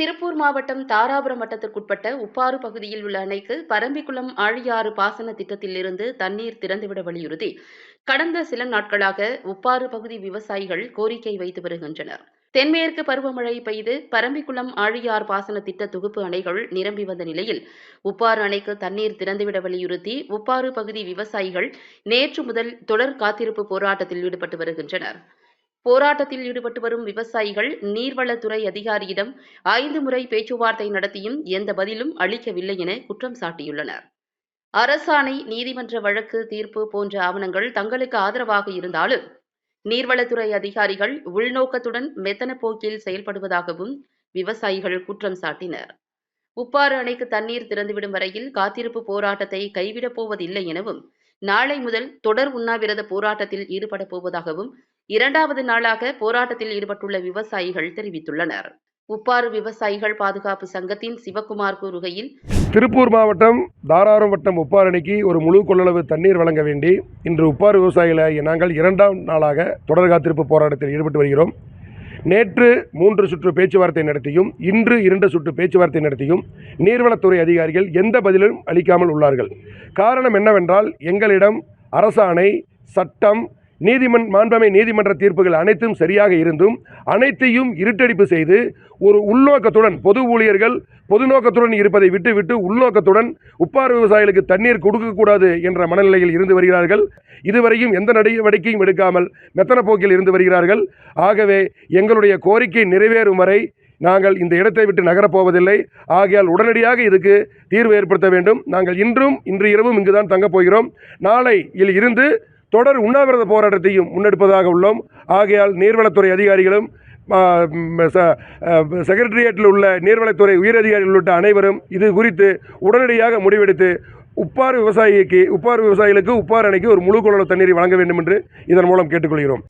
திருப்பூர் மாவட்டம் தாராபுரம் வட்டத்திற்குட்பட்ட உப்பாறு பகுதியில் உள்ள அணைக்கு பரம்பிக்குளம் ஆழியாறு பாசன திட்டத்திலிருந்து தண்ணீர் திறந்துவிட வலியுறுத்தி கடந்த சில நாட்களாக உப்பாறு பகுதி விவசாயிகள் கோரிக்கை வைத்து வருகின்றனர். தென்மேற்கு பருவமழை பெய்து பரம்பிக்குளம் ஆழியார் பாசன திட்ட தொகுப்பு அணைகள் நிரம்பி வந்த நிலையில் உப்பாறு அணைக்கு தண்ணீர் திறந்துவிட வலியுறுத்தி உப்பாறு பகுதி விவசாயிகள் நேற்று முதல் தொடர் காத்திருப்பு போராட்டத்தில் ஈடுபட்டு வருகின்றனர். போராட்டத்தில் ஈடுபட்டு வரும் விவசாயிகள் நீர்வளத்துறை அதிகாரியிடம் ஐந்து முறை பேச்சுவார்த்தை நடத்தியும் எந்த பதிலும் அளிக்கவில்லை என குற்றம் சாட்டியுள்ளனர். அரசாணை நீதிமன்ற வழக்கு தீர்ப்பு போன்ற ஆவணங்கள் தங்களுக்கு ஆதரவாக இருந்தாலும் நீர்வளத்துறை அதிகாரிகள் உள்நோக்கத்துடன் மெத்தன போக்கில் செயல்படுவதாகவும் விவசாயிகள் குற்றம் சாட்டினர். உப்பாறு அணைக்கு தண்ணீர் திறந்துவிடும் வரையில் காத்திருப்பு போராட்டத்தை கைவிடப் போவதில்லை எனவும் நாளை முதல் தொடர் உண்ணாவிரத போராட்டத்தில் ஈடுபடப் போவதாகவும் இரண்டாவது நாளாக போராட்டத்தில் ஈடுபட்டுள்ள விவசாயிகள் தெரிவித்துள்ளனர். உப்பாறு விவசாயிகள் பாதுகாப்பு சங்கத்தின் சிவக்குமார் கூறுகையில் திருப்பூர் மாவட்டம் தாராரம் வட்டம் உப்பாறு அணைக்கு ஒரு முழு கொள்ளளவு தண்ணீர் வழங்க வேண்டி இன்று உப்பாறு விவசாயிகளை நாங்கள் இரண்டாம் நாளாக தொடர் காத்திருப்பு போராட்டத்தில் ஈடுபட்டு வருகிறோம். நேற்று மூன்று சுற்று பேச்சுவார்த்தை நடத்தியும் இன்று இரண்டு சுற்று பேச்சுவார்த்தை நடத்தியும் நீர்வளத்துறை அதிகாரிகள் எந்த பதிலும் அளிக்காமல் உள்ளார்கள். காரணம் என்னவென்றால் எங்களிடம் அரசாணை சட்டம் நீதிமன் மாண்பமை நீதிமன்ற தீர்ப்புகள் அனைத்தும் சரியாக இருந்தும் அனைத்தையும் இருட்டடிப்பு செய்து ஒரு உள்நோக்கத்துடன் பொது ஊழியர்கள் பொது நோக்கத்துடன் இருப்பதை விட்டுவிட்டு உள்நோக்கத்துடன் உப்பார் விவசாயிகளுக்கு தண்ணீர் கொடுக்கக்கூடாது என்ற மனநிலையில் இருந்து வருகிறார்கள். இதுவரையும் எந்த நடவடிக்கையும் எடுக்காமல் மெத்தன போக்கில் இருந்து வருகிறார்கள். ஆகவே எங்களுடைய கோரிக்கை நிறைவேறும் வரை நாங்கள் இந்த இடத்தை விட்டு நகரப் போவதில்லை. ஆகையால் உடனடியாக இதுக்கு தீர்வு ஏற்படுத்த வேண்டும். நாங்கள் இன்றும் இன்று இரவும் இங்குதான் தங்கப் போகிறோம். நாளை இல் இருந்து தொடர் உண்ணாவிரத போராட்டத்தையும் முன்னெடுப்பதாக உள்ளோம். ஆகையால் நீர்வளத்துறை அதிகாரிகளும் செக்ரட்டரியேட்டில் உள்ள நீர்வளத்துறை உயரதிகாரிகள் உள்ளிட்ட அனைவரும் இது குறித்து உடனடியாக முடிவெடுத்து உப்பாறு விவசாயிக்கு உப்பாறு விவசாயிகளுக்கு உப்பாறு அணைக்கு ஒரு முழு கொள்ளளவு தண்ணீரை வழங்க வேண்டும் என்று இதன் மூலம் கேட்டுக்கொள்கிறோம்.